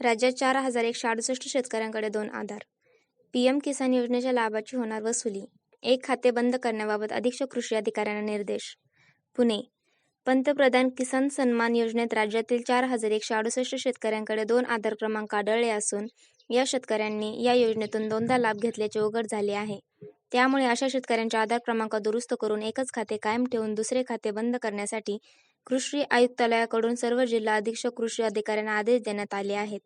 राज्यात चार हजार एकशे अडुसष्ट शेतकऱ्यांकडे दोन आधार. पीएम किसान योजनेच्या लाभाची होणार वसुली. एक खाते बंद करण्याबाबत अधीक्षक कृषी अधिकाऱ्यांना निर्देश. पुणे. पंतप्रधान किसान सन्मान योजनेत राज्यातील चार हजार एकशे अडुसष्ट शेतकऱ्यांकडे दोन आधार क्रमांक आढळले असून या शेतकऱ्यांनी या योजनेतून दोनदा लाभ घेतल्याचे उघड झाले आहे. त्यामुळे अशा शेतकऱ्यांचे आधार क्रमांक दुरुस्त करून एकच खाते कायम ठेवून दुसरे खाते बंद करण्यासाठी कृषी आयुक्तालयाकडून सर्व जिल्हा अधीक्षक कृषी अधिकाऱ्यांना आदेश देण्यात आले आहेत.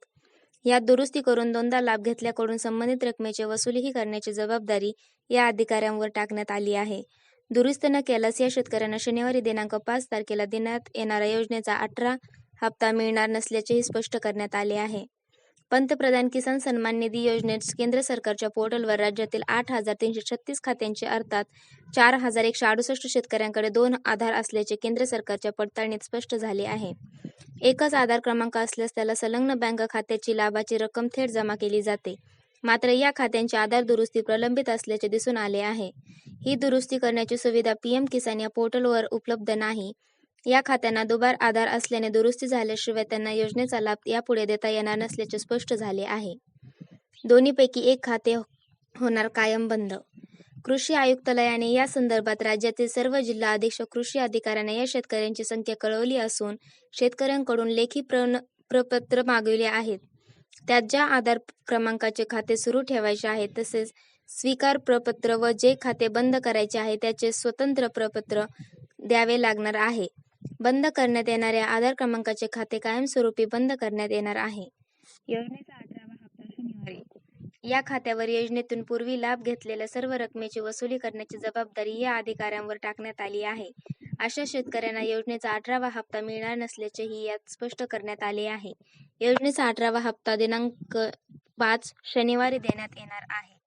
यात दुरुस्ती करून दोनदा लाभ घेतल्याकडून संबंधित रकमेची वसुलीही करण्याची जबाबदारी या अधिकाऱ्यांवर टाकण्यात आली आहे. दुरुस्त न केल्यास या शेतकऱ्यांना शनिवारी दिनांक पाच तारखेला देण्यात येणाऱ्या योजनेचा अठरा हप्ता मिळणार नसल्याचेही स्पष्ट करण्यात आले आहे. पंतप्रधान किसान सन्मान निधी योजनेत केंद्र सरकारच्या पोर्टलवर राज्यातील आठ हजार तीनशे छत्तीस खात्यांचे अर्थात चार हजार एकशे अडुसष्ट शेतकऱ्यांकडे दोन आधार असल्याचे केंद्र सरकारच्या पडताळणीत स्पष्ट झाले आहे. एकच आधार क्रमांक असल्यास त्याला संलग्न बँक खात्याची लाभाची रक्कम थेट जमा केली जाते. मात्र या खात्यांची आधार दुरुस्ती प्रलंबित असल्याचे दिसून आले आहे. ही दुरुस्ती करण्याची सुविधा पीएम किसान या पोर्टलवर उपलब्ध नाही. या खात्यांना दुबार आधार असल्याने दुरुस्ती झाल्याशिवाय त्यांना योजनेचा लाभ यापुढे देता येणार नसल्याचे स्पष्ट झाले आहे. दोन्हीपैकी एक खाते हो-, होणार कायम बंद. कृषी आयुक्तालयाने या संदर्भात राज्यातील सर्व जिल्हा अधीक्षक कृषी अधिकाऱ्यांना या शेतकऱ्यांची संख्या कळवली असून शेतकऱ्यांकडून लेखी प्रण प्रपत्र मागविले आहेत. त्यात ज्या आधार क्रमांकाचे खाते सुरू ठेवायचे आहे तसेच स्वीकार प्रपत्र व जे खाते बंद करायचे आहे त्याचे स्वतंत्र प्रपत्र द्यावे लागणार आहे. बंद करण्यात येणाऱ्या आधार क्रमांकाचे खाते कायमस्वरूपी बंद करण्यात येणार आहे. योजनेचा अठरावा हप्ता शनिवारी. या खात्यावर योजनेतून पूर्वी लाभ घेतलेल्या सर्व रकमेची वसुली करण्याची जबाबदारी या अधिकाऱ्यांवर टाकण्यात आली आहे. अशा शेतकऱ्यांना योजनेचा अठरावा हप्ता मिळणार नसल्याचेही यात स्पष्ट करण्यात आले आहे. योजनेचा अठरावा हप्ता दिनांक पाच शनिवारी देण्यात येणार आहे.